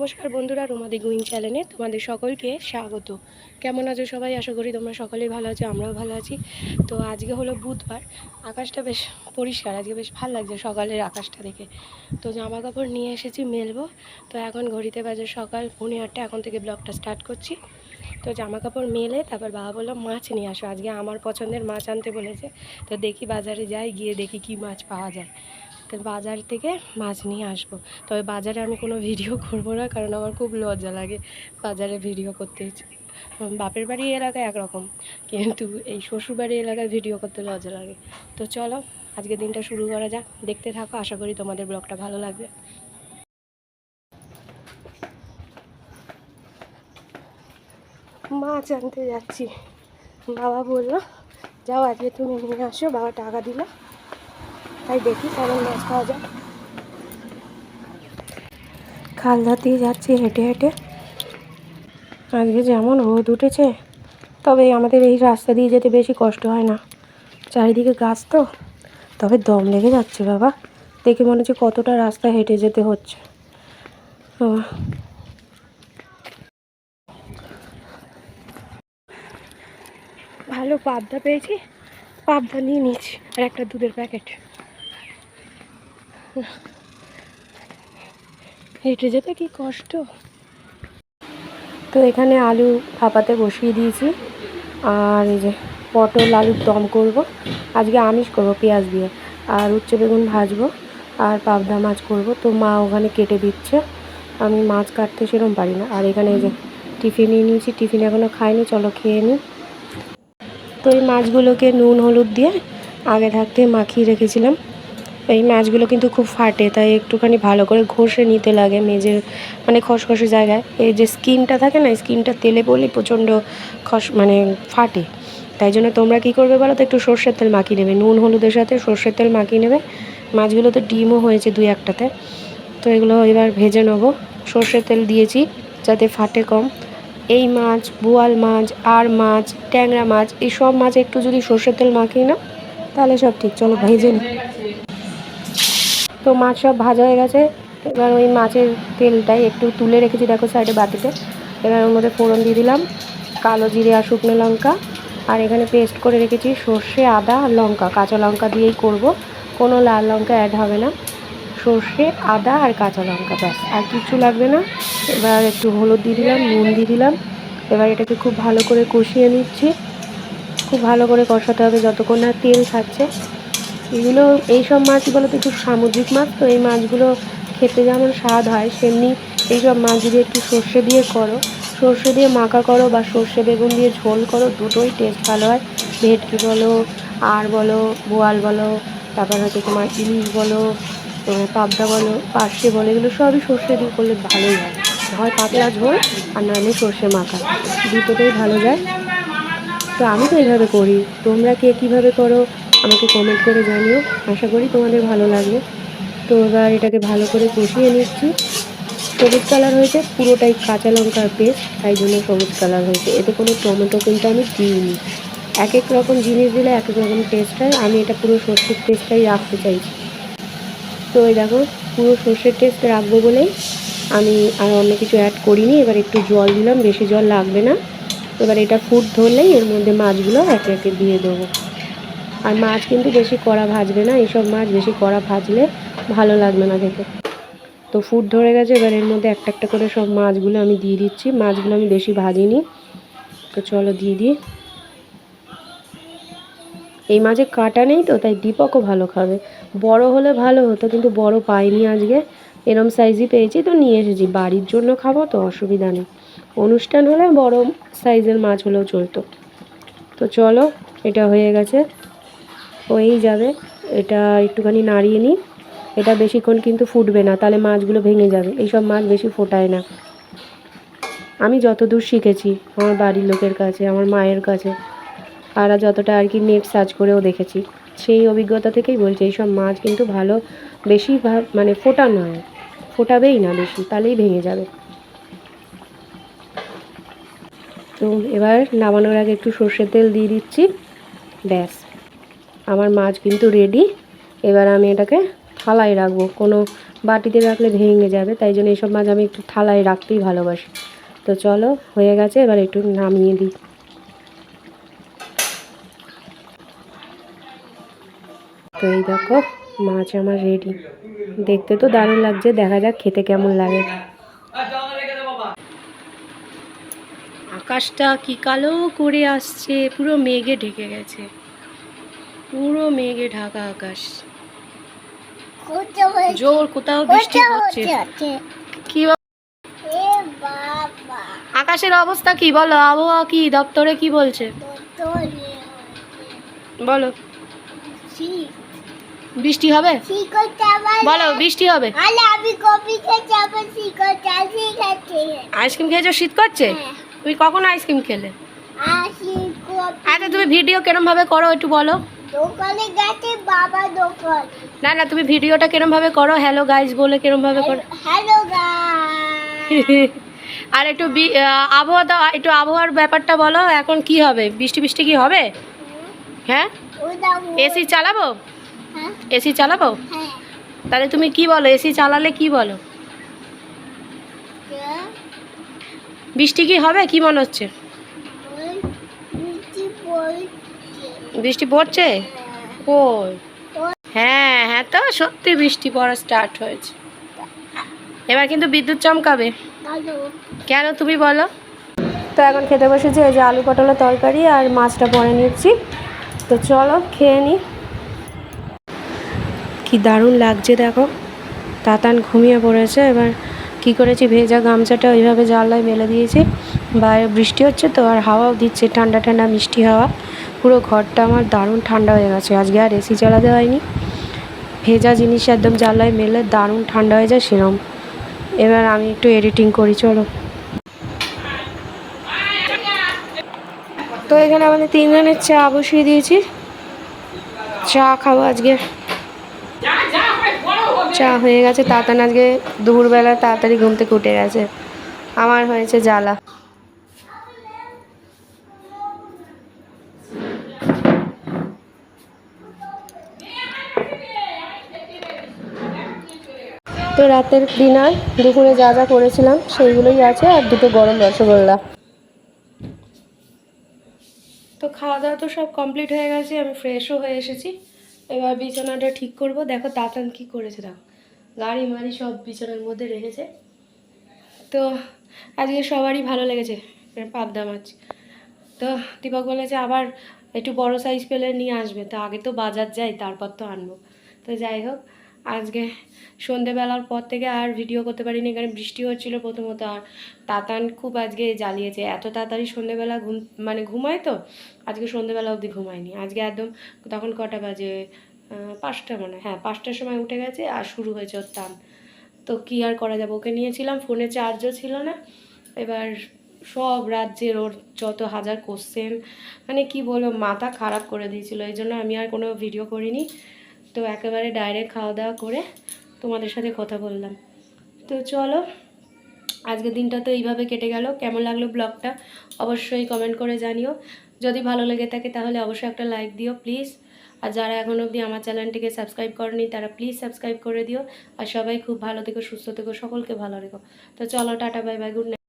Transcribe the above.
নমস্কার বন্ধুরা রোমাদি গুইং চ্যানেলে তোমাদের সকলকে স্বাগত। কেমন আছো সবাই? আশা করি তোমরা সকলেই ভালো আছো, আমরাও ভালো আছি। তো আজকে হলো বুধবার, আকাশটা বেশ পরিষ্কার, আজকে বেশ ভালো লাগছে সকালের আকাশটা দেখে। তো জামা কাপড় নিয়ে এসেছি মেলবো, তো এখন ঘড়িতে বাজে সকাল পৌনে আটটা, এখন থেকে ব্লগটা স্টার্ট করছি। তো জামা কাপড় মেলে, তারপর বাবা বলল, মাছ নিয়ে আসো। আজকে আমার পছন্দের মাছ আনতে বলেছে, তো দেখি বাজারে যাই, গিয়ে দেখি কি মাছ পাওয়া যায়। তো বাজার থেকে মাছ নিয়ে আসব। তবে বাজারে আমি কোনো ভিডিও করব না, কারণ আমার খুব লজ্জা লাগে বাজারে ভিডিও করতে। বাপের বাড়ি এলাকায় একরকম, কিন্তু এই শ্বশুরবাড়ি এলাকায় ভিডিও করতে লজ্জা লাগে। তো চলো আজকে দিনটা শুরু করা যাক। দেখতে থাকো, আশা করি তোমাদের ব্লগটা ভালো লাগবে। মাছ আনতে যাচ্ছি। বাবা বলল, যাও আজকে তুমি নিয়ে আসো, বাবা টাকা দিল। তাই দেখি কেমন মাছ পাওয়া যায়। খালদাতেই যাচ্ছি হেঁটে হেঁটে। আজকে যেমন রোদ উঠেছে, তবে আমাদের এই রাস্তা দিয়ে যেতে বেশি কষ্ট হয় না। চারিদিকে গাছ তো, তবে দম লেগে যাচ্ছে বাবা। দেখে মনে হচ্ছে কতটা রাস্তা হেঁটে যেতে হচ্ছে। ভালো পাবদা পেয়েছি, পাবদা নিয়ে নিচ্ছি আর একটা দুধের প্যাকেট। হেঁটে যেতে কি কষ্ট? তো এখানে আলু ভাপাতে বসিয়ে দিয়েছি। আর এই যে পটল, আলুর দম করব। আজকে আমিষ করব, পেঁয়াজ দিয়ে। আর উচ্ছে বেগুন ভাজবো। আর পাবদা মাছ করব। তো মা ওখানে কেটে দিচ্ছে। আমি মাছ কাটতে সেরকম পারি না। আর এখানে এই যে টিফিন নিয়েছি। টিফিন এখনও খাইনি। চলো খেয়ে নিই তো এই মাছগুলোকে নুন, হলুদ দিয়ে আগে থাকতে মাখিয়ে রেখেছিলাম। এই মাছগুলো কিন্তু খুব ফাটে, তাই একটুখানি ভালো করে ঘষে নিতে লাগে মেজের মানে খসখসে জায়গায়। এই যে স্কিনটা থাকে না স্কিনটা তেলে পড়লে প্রচণ্ড খস মানে ফাটে। তাই জন্য তোমরা কী করবে বলো তো, একটু সর্ষের তেল মাখিয়ে নেবে। নুন, হলুদের সাথে সর্ষের তেল মাখিয়ে নেবে। মাছগুলো তো ডিমও হয়েছে দুই একটাতে। তো এগুলো এবার ভেজে নেব। সর্ষের তেল দিয়েছি যাতে ফাটে কম। এই মাছ, বোয়াল মাছ আর মাছ, ট্যাংরা মাছ, এই সব মাছ একটু যদি সর্ষের তেল মাখিয়ে নাও, তাহলে সব ঠিক। চলো, ভেজে নিই তো মাছ সব ভাজা হয়ে গেছে। এবার ওই মাছের তেলটাই একটু তুলে রেখেছি দেখো সাইডে বাটিতে। এবার ওর মধ্যে ফোড়ন দিয়ে দিলাম, কালো জিরে আর শুকনো লঙ্কা। আর এখানে পেস্ট করে রেখেছি সর্ষে, আদা আর লঙ্কা। কাঁচা লঙ্কা দিয়েই করব। কোনো লাল লঙ্কা অ্যাড হবে না। সর্ষে, আদা আর কাঁচা লঙ্কা, ব্যাস। আর কিছু লাগবে না। এবার একটু হলুদ দিয়ে দিলাম, নুন দিয়ে দিলাম। এবার এটাকে খুব ভালো করে কষিয়ে নিচ্ছি। খুব ভালো করে কষাতে হবে যতক্ষণ না তেল ছাড়ছে। এগুলো এইসব মাছগুলো তো একটু সামুদ্রিক মাছ, তো এই মাছগুলো খেতে যেমন স্বাদ হয়, সেমনি এইসব মাছ যদি একটু সর্ষে দিয়ে করো, সর্ষে দিয়ে মাখা করো বা সর্ষে বেগুন দিয়ে ঝোল করো, দুটোই টেস্ট ভালো হয়। ভেটকি বলো, আর বলো, বোয়াল বলো, তারপর হচ্ছে তোমার ইলিশ বলো পাবদা বলো, পার্শে বলো, এগুলো সবই সর্ষে দিয়ে করলে ভালোই হয়। হয় পাতলা ঝোল, আর নাহলে সর্ষে মাখা। দুটোতেই ভালো যায়। তো আমি তো এইভাবে করি। তোমরা কে কীভাবে করো? আমাকে কমেন্ট করে জানিও। আশা করি তোমাদের ভালো লাগবে। তো এবার এটাকে ভালো করে কষিয়ে নিচ্ছি। সবুজ কালার হয়েছে, পুরোটাই কাঁচা লঙ্কার পেস্ট তাই জন্য সবুজ কালার হয়েছে। এতে কোনো টমেটো কিন্তু আমি দিইনি। এক এক রকম জিনিস দিলে এক এক রকম টেস্ট হয়। আমি এটা পুরো সর্ষের টেস্টটাই রাখতে চাইছি। তো এই দেখো, পুরো সর্ষের টেস্ট রাখব বলেই আমি আর অন্য কিছু অ্যাড করিনি। এবার একটু জল দিলাম, বেশি জল লাগবে না। এবার এটা ফুট ধরলেই এর মধ্যে মাছগুলো একে একে দিয়ে দেবো। আর মাছ কিন্তু বেশি কড়া ভাজবে না, এইসব মাছ বেশি কড়া ভাজলে ভালো লাগবে না দেখে তো ফুট ধরে গেছে, এবার এর মধ্যে একটা একটা করে সব মাছগুলো আমি দিয়ে দিচ্ছি। মাছগুলো আমি বেশি ভাজিনি। তো চলো দিয়ে দিই। এই মাঝে কাটা নেই তো, তাই দীপকও ভালো খাবে। বড় হলে ভালো হতো, কিন্তু বড় পাইনি আজকে। এরম সাইজই পেয়েছি, তো নিয়ে এসেছি। বাড়ির জন্য খাব তো, অসুবিধা নেই। অনুষ্ঠান হলে বড় সাইজের মাছ হলেও চলতো। তো চলো, এটা হয়ে গেছে। হয়েই যাবে। এটা একটুখানি নাড়িয়ে নিই এটা বেশিক্ষণ কিন্তু ফুটবে না, তাহলে মাছগুলো ভেঙে যাবে। এইসব মাছ বেশি ফোটায় না। আমি যতদূর শিখেছি, আমার বাড়ির লোকের কাছে, আমার মায়ের কাছে আর যতটা আর কি নেট সার্চ করেও দেখেছি, সেই অভিজ্ঞতা থেকেই বলছি, এইসব মাছ কিন্তু ভালো বেশি মানে ফোটানো হয় ফোটাবেই না বেশি, তাহলেই ভেঙে যাবে। তো এবার নামানোর আগে একটু সর্ষের তেল দিয়ে দিচ্ছি, ব্যাস। আমার মাছ কিন্তু রেডি এবার আমি এটাকে থালায় রাখব। কোনো বাটিতে রাখলে ভেঙে যাবে, তাই জন্য এইসব মাছ আমি একটু থালায় রাখতেই ভালোবাসি। তো চলো, হয়ে গেছে, এবার একটু নামিয়ে দিই। তো এই দেখো, মাছ আমার রেডি দেখতে তো দারুণ লাগছে, দেখা যাক খেতে কেমন লাগে। আকাশটা কি কালো করে আসছে, পুরো মেঘে ঢেকে গেছে। পুরো মেঘে ঢাকা আকাশ। জোর কোথাও বৃষ্টি হচ্ছে। কি আকাশের অবস্থা কি বলো? আবহাওয়া কি? দপ্তরে কি বলছে? বলো। বৃষ্টি। হবে? বলো বৃষ্টি হবে? আইসক্রিম খেয়েছো? শীত করছে? হ্যাঁ। তুমি কখন আইসক্রিম খেলে? আচ্ছা তুমি ভিডিও কেরম ভাবে করো একটু বলো। দোকানে গেছে বাবা দোকান। না না তুমি ভিডিওটা কেরম ভাবে করো? হ্যালো গাইস বলে কেরম ভাবে করো? হ্যালো গাই আর একটু আহ, একটু আবহাওয়ার ব্যাপারটা বলো এখন কি হবে? বৃষ্টি বৃষ্টি কি হবে? হ্যাঁ? এসি চালাবো? হ্যাঁ। এসি চালাবো? হ্যাঁ। তাহলে তুমি কি বলো? এসি চালালে কি বলো? হ্যাঁ। বৃষ্টি কি হবে? কি মনে হচ্ছে ওই মিষ্টি পড়ছে বৃষ্টি পড়ছে? কই? হ্যাঁ হ্যাঁ তো, সত্যি বৃষ্টি পড়া স্টার্ট হয়েছে। এবার কিন্তু বিদ্যুৎ চমকাবে। কেন তুমি বলো? তো এখন খেতে বসেছি ওই যে আলু পটলের তরকারি আর মাছটা পরে নিচ্ছি। তো চলো, খেয়ে নিই কি দারুণ লাগছে, দেখো। তাতান ঘুমিয়ে পড়েছে, এবার কি করেছি, ভেজা গামছাটা ওইভাবে জানলায় মেলে দিয়েছি। বাইরে বৃষ্টি হচ্ছে তো, আর হাওয়াও দিচ্ছে, ঠান্ডা ঠান্ডা মিষ্টি হাওয়া। পুরো ঘরটা আমার দারুণ ঠান্ডা হয়ে গেছে। আজকে আর এসি চালাতে হয়নি। ভেজা জিনিস একদম জানলায় মেলে, দারুণ ঠান্ডা হয়ে যায় সেরম। এবার আমি একটু এডিটিং করি, চলো। তো এখানে আমাদের তিনজনের চা বসিয়ে দিয়েছি। চা খাব আজকে। চা হয়ে গেছে তাতান আজকে দুপুরবেলা তাড়াতাড়ি ঘুম থেকে উঠে গেছে। আমার হয়েছে জ্বালা। তো রাতের ডিনার দুপুরে যা যা করেছিলাম সেইগুলোই আছে আর দুটো গরম রসগোল্লা। তো খাওয়া দাওয়া তো সব কমপ্লিট হয়ে গেছে, আমি ফ্রেশও হয়ে এসেছি। এবার বিছানাটা ঠিক করব, দেখো তাতান কি করেছে, দেখো। গাড়ি মাড়ি সব বিছানার মধ্যে রেখেছে। তো আজকে সবারই ভালো লেগেছে পাবদা মাছ। তো দীপক বলেছে আবার একটু বড় সাইজ পেলে নিয়ে আসবে, তো আগে তো বাজার যাই, তারপর তো আনব। তো যাই হোক আজকে সন্ধেবেলার পর থেকে আর ভিডিও করতে পারিনি, এখানে বৃষ্টি হচ্ছিল প্রথমত। আর তাতান খুব আজকে জ্বালিয়েছে। এত তাড়াতাড়ি সন্ধেবেলা ঘুম মানে ঘুমায় তো? আজকে সন্ধেবেলা অবধি ঘুমায়নি। আজকে একদম তখন কটা বাজে? পাঁচটা মানে হ্যাঁ। পাঁচটার সময় উঠে গেছে আর শুরু হয়েছে ওর টান। তো কী আর করা যাবে? ওকে নিয়েছিলাম ফোনে চার্জও ছিল না। এবার সব রাজ্যের ওর যত হাজার কোশ্চেন মানে কি বলব, মাথা খারাপ করে দিয়েছিল। এই জন্য আমি আর কোনো ভিডিও করিনি। তো একেবারে ডাইরেক্ট খাওয়া দাওয়া করে তোমাদের সাথে কথা বললাম। তো চলো, আজকের দিনটা তো এইভাবে কেটে গেল। কেমন লাগল ব্লগটা অবশ্যই কমেন্ট করে জানিও। যদি ভালো লেগে থাকে তাহলে অবশ্যই একটা লাইক দিও প্লিজ আর যারা এখন অবধি আমার চ্যানেলটিকে সাবস্ক্রাইব করেনি, তারা প্লিজ সাবস্ক্রাইব করে দিও। আর সবাই খুব ভালো থেকো, সুস্থ থেকো, সকলকে ভালো রেখো। তো চলো, টাটা বাই বাই গুড